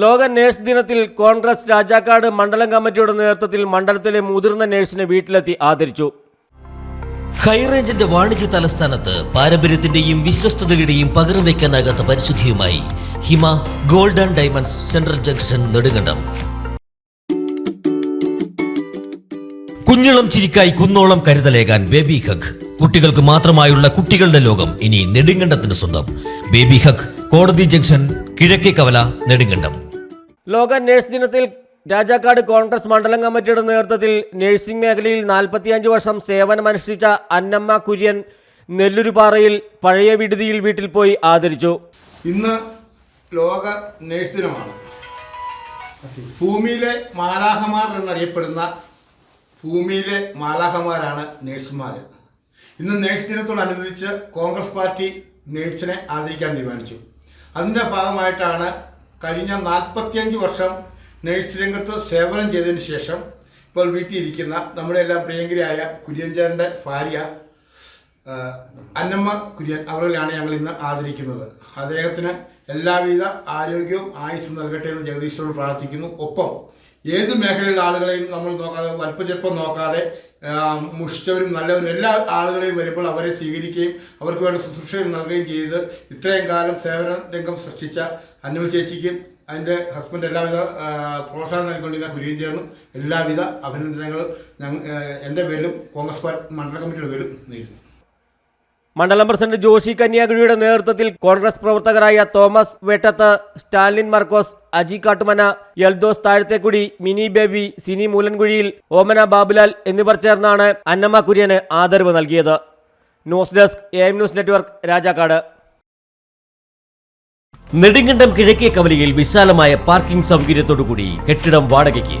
ലോക നേഴ്സ് ദിനത്തിൽ കോൺഗ്രസ് രാജാക്കാട് മണ്ഡലം കമ്മിറ്റിയുടെ നേതൃത്വത്തിൽ മണ്ഡലത്തിലെ മുതിർന്ന നേഴ്സിനെ വീട്ടിലെത്തി ആദരിച്ചു. ഹൈറേഞ്ചിന്റെ വാണിജ്യ തലസ്ഥാനത്ത് പാരമ്പര്യത്തിന്റെയും വിശ്വസ്തതയുടെയും പകരം വയ്ക്കാനാകാത്ത പരിശുദ്ധിയുമായി Hima gold and diamonds central junction Nedumkandam. കുഞ്ഞിളം ചിരിക്കായി കുന്നോളം കരുതലേകാൻ ബേബി ഹഗ്. കുട്ടികൾക്ക് മാത്രമായുള്ള കുട്ടികളുടെ ലോകം ഇനി നെടുങ്കണ്ടത്തിന് സ്വന്തം. ബേബി ഹഗ് കോടതി ജംഗ്ഷൻ കിഴക്കേ കവല നെടുങ്കണ്ടം. ലോക നേഴ്സ് ദിനത്തിൽ രാജാക്കാട് കോൺഗ്രസ് മണ്ഡലം കമ്മിറ്റിയുടെ നേതൃത്വത്തിൽ നഴ്സിംഗ് മേഖലയിൽ നാൽപ്പത്തിയഞ്ച് വർഷം സേവനമനുഷ്ഠിച്ച അന്നമ്മ കുര്യൻ നെല്ലുരുപാറയിൽ പഴയ വിടുതിയിൽ വീട്ടിൽ പോയി ആദരിച്ചു. ഇന്ന് ലോക നേഴ്സ് ദിനമാണ്. ഭൂമിയിലെ മാലാഹമാർ എന്നറിയപ്പെടുന്ന ഭൂമിയിലെ മാലാഹമാരാണ് നേഴ്സുമാർ ഇന്ന് നേഴ്സ് ദിനത്തോടനുബന്ധിച്ച് കോൺഗ്രസ് പാർട്ടി നേഴ്സിനെ ആദരിക്കാൻ തീരുമാനിച്ചു. അതിന്റെ ഭാഗമായിട്ടാണ് കഴിഞ്ഞ നാൽപ്പത്തിയഞ്ച് വർഷം നേഴ്സ് രംഗത്ത് സേവനം ചെയ്തതിന് ശേഷം ഇപ്പോൾ വീട്ടിൽ ഇരിക്കുന്ന നമ്മുടെ എല്ലാം പ്രിയങ്കരിയായ കുര്യൻചാരന്റെ ഭാര്യ അന്നമ്മ കുര്യൻ അവരിലാണ് ഞങ്ങൾ ഇന്ന് ആദരിക്കുന്നത്. അദ്ദേഹത്തിന് എല്ലാവിധ ആരോഗ്യവും ആയുസ്സും നൽകട്ടെ എന്ന് ജഗദീശ്വരോട് പ്രാർത്ഥിക്കുന്നു. ഒപ്പം ഏത് മേഖലയിലുള്ള ആളുകളെയും നമ്മൾ നോക്കാതെ വലുപ്പചെറുപ്പം നോക്കാതെ മുഷിച്ചവരും നല്ലവരും എല്ലാ ആളുകളെയും വരുമ്പോൾ അവരെ സ്വീകരിക്കുകയും അവർക്ക് വേണ്ട ശുശ്രൂഷകൾ നൽകുകയും ചെയ്ത് ഇത്രയും കാലം സേവന രംഗം സൃഷ്ടിച്ച അന്നമ ചേച്ചിക്കും അതിന്റെ ഹസ്ബൻഡ് എല്ലാവിധ പ്രോത്സാഹനം നൽകിക്കൊണ്ടിരുന്ന കുര്യൻ ചേർന്നും എല്ലാവിധ അഭിനന്ദനങ്ങൾ ഞങ്ങൾ എന്റെ പേരിലും കോൺഗ്രസ് പാർട്ടി മണ്ഡല കമ്മിറ്റിയുടെ പേരിലും നേരുന്നു. മണ്ഡലം പ്രസിഡന്റ് ജോഷി കന്യാകുഴിയുടെ നേതൃത്വത്തിൽ കോൺഗ്രസ് പ്രവർത്തകരായ Thomas Vettath Stalin Markose Aji Kattumana Yeldhose Thazhathekudi Mini Baby Sini മൂലൻകുഴിയിൽ Omana Babulal എന്നിവർ ചേർന്നാണ് അന്നമ്മ കുര്യന് ആദരവ് നൽകിയത്. News desk A M news network Rajakkad. Nedumkandam കിഴക്കേ കവലയിൽ വിശാലമായ പാർക്കിംഗ് സൗകര്യത്തോടുകൂടി കെട്ടിടം വാടകയ്ക്ക്.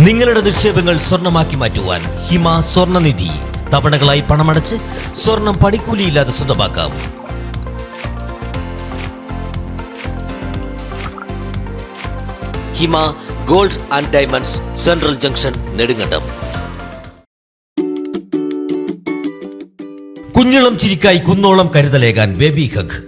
നിങ്ങളുടെ നിക്ഷേപങ്ങൾ സ്വർണമാക്കി മാറ്റുവാൻ ഹിമ സ്വർണനിധി. തവണകളായി പണമടച്ച് സ്വർണം പണിക്കൂലിയില്ലാതെ സ്വന്തമാക്കാം. Hima gold and diamonds central junction Nedumkandam. കുഞ്ഞിളം ചിരിക്കായി കുന്നോളം കരുതലേകാൻ ബേബി ഹഗ്.